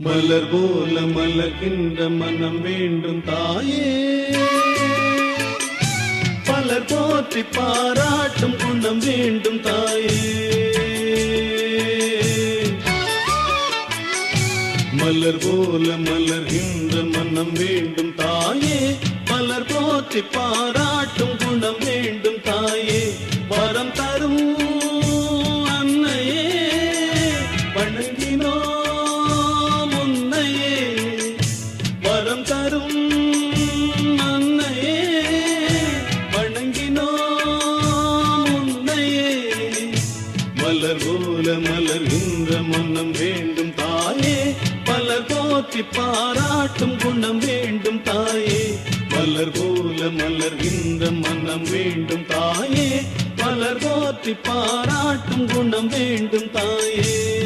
மலர் போல மலர்கின்ற மனம் வேண்டும் தாயே. பலர் போற்றி பாராட்டும் குணம் வேண்டும் தாயே. மலர் போல மலர்கின்ற மனம் வேண்டும் தாயே. மலர் போற்றி பாராட்டும் குணம் வேண்டும் மலர் போல மலர்கின்ற மனம் வேண்டும் தாயே. பலர் போற்றி பாராட்டும் குணம் வேண்டும் தாயே. மலர் போல மலர்கின்ற மனம் வேண்டும் தாயே. பலர் போற்றி பாராட்டும் குணம் வேண்டும் தாயே.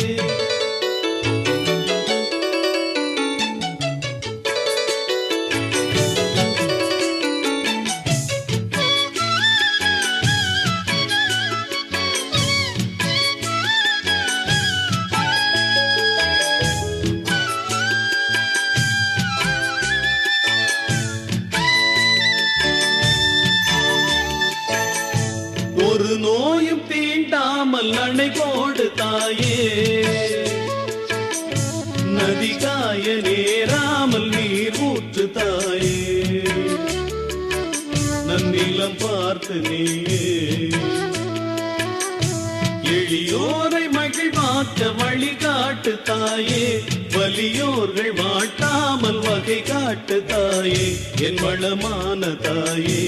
ஒரு நோயும் தீண்டாமல் அணை போடு தாயே. நதி காய நேராமல் நீர் ஊற்று தாயே. நன்னிலம் பார்த்து நீயே. எளியோரை மகிழ்வாக்க காட்டு தாயே வலியோர்கள் வாட்டாமல் வகை காட்டு தாயே என் வளமான தாயே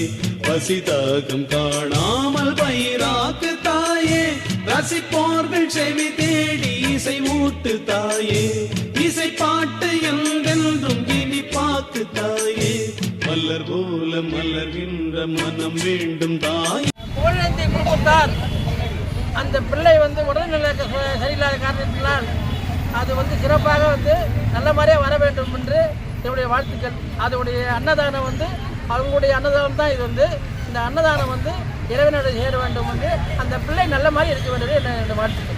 பசிதாகம் காணாமல் பயிராக்கு தாயே ரசிப்போர்கள் செவி தேடி இசை ஊட்டு தாயே இசை பாட்டு எங்கென்றும் இனி பாக்கு தாயே மலர் போல மலர்கின்ற மனம் வேண்டும் தாயே. குழந்தை குடும்பத்தார் அந்த பிள்ளை வந்து உடல்நிலை சரியில்லாத காரணத்தினால் அது வந்து சிறப்பாக வந்து நல்ல மாதிரியே வர வேண்டும் என்று என்னுடைய வாழ்த்துக்கள். அதனுடைய அன்னதானம் வந்து அவங்களுடைய அன்னதானம் தான் இது வந்து. இந்த அன்னதானம் வந்து இறைவனோட சேர வேண்டும் என்று அந்த பிள்ளை நல்ல மாதிரி இருக்க வேண்டியது என்னுடைய வாழ்த்துக்கள்.